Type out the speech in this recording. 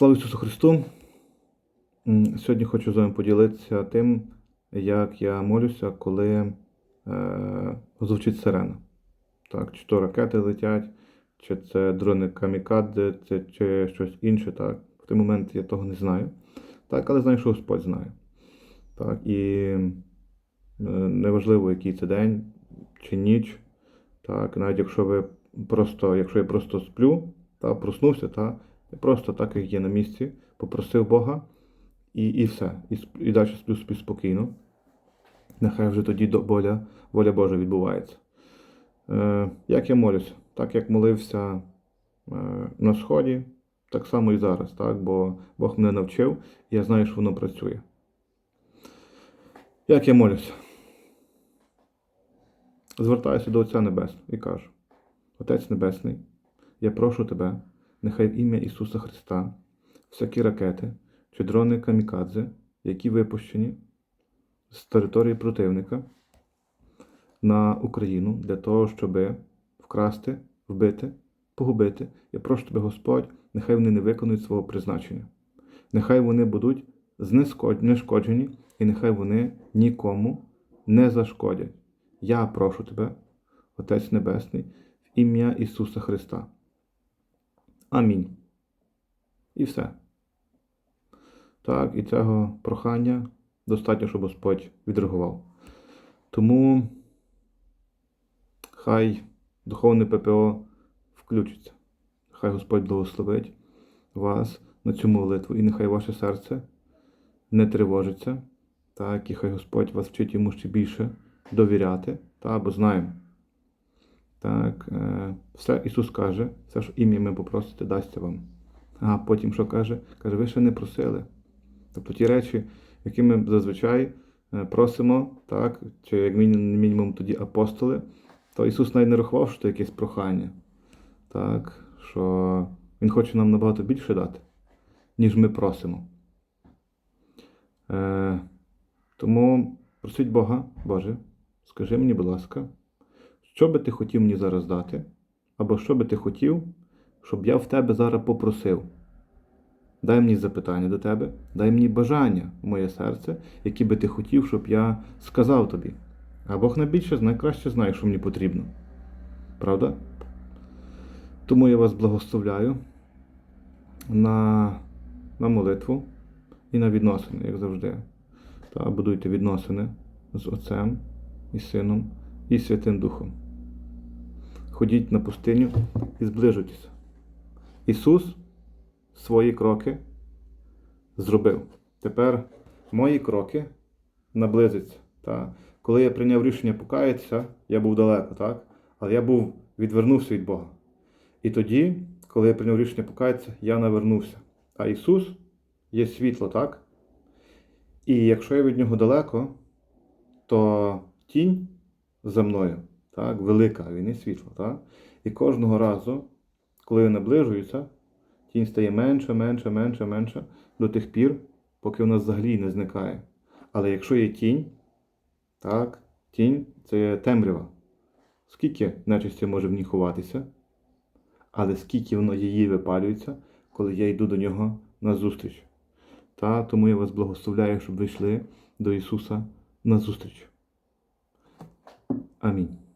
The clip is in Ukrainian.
Слава Ісусу Христу! Сьогодні хочу з вами поділитися тим, як я молюся, коли е, звучить сирена. Так, чи то ракети летять, чи це дрони камікадзе, це, чи щось інше. Так. В той момент я того не знаю. Так, але знаю, що Господь знає. Так, і е, неважливо, який це день чи ніч. Так, навіть якщо ви просто, якщо я просто сплю, та, проснувся, та, просто так, як є на місці, попросив Бога і, і все. І, і далі сплю собі спокійно. Нехай вже тоді воля, воля Божа відбувається. Е, як я молюся? Так як молився е, на Сході, так само і зараз, так? бо Бог мене навчив, і я знаю, що воно працює. Як я молюся? Звертаюся до Отця Небесного і кажу: Отець Небесний, я прошу тебе, нехай в ім'я Ісуса Христа всякі ракети чи дрони камікадзе, які випущені з території противника на Україну для того, щоб вкрасти, вбити, погубити. Я прошу тебе, Господь, нехай вони не виконують свого призначення. Нехай вони будуть знешкод- знешкоджені, і нехай вони нікому не зашкодять. Я прошу тебе, Отець Небесний, в ім'я Ісуса Христа. Амінь. І все. Так, і цього прохання достатньо, щоб Господь відреагував. Тому хай духовне ППО включиться. Хай Господь благословить вас на цю молитву, і нехай ваше серце не тривожиться, так, і хай Господь вас вчить йому ще більше довіряти, та, бо знаємо. Так, е, все Ісус каже, все, що ім'я ми попросите, дасться вам. А потім що каже? Каже, ви ще не просили. Тобто ті речі, які ми зазвичай е, просимо, так, чи як мінімум, тоді апостоли, то Ісус навіть не рахував, що це якесь прохання. Так, що Він хоче нам набагато більше дати, ніж ми просимо. Е, тому просіть Бога, Боже, скажи мені, будь ласка, що би ти хотів мені зараз дати, або що би ти хотів, щоб я в тебе зараз попросив. Дай мені запитання до тебе, дай мені бажання в моє серце, які би ти хотів, щоб я сказав тобі. А Бог найбільше найкраще знає, що мені потрібно. Правда? Тому я вас благословляю на, на молитву і на відносини, як завжди. Та будуйте відносини з Отцем і Сином і Святим Духом. Ходіть на пустиню і зближуйтеся. Ісус свої кроки зробив. Тепер мої кроки наблизяться. Та? Коли я прийняв рішення покаятися, я був далеко, так? але я був відвернувся від Бога. І тоді, коли я прийняв рішення покаятися, я навернувся. А Ісус є світло, так? І якщо я від нього далеко, то тінь за мною, так, велика, він і світло, так? І кожного разу, коли він наближується, тінь стає менше, менше, менше, менше до тих пір, поки вона взагалі не зникає. Але якщо є тінь, так, тінь це темрява. Скільки нечисті може в ній ховатися, але скільки воно її випалюється, коли я йду до нього на зустріч. Та тому я вас благословляю, щоб ви йшли до Ісуса на зустріч. Амінь.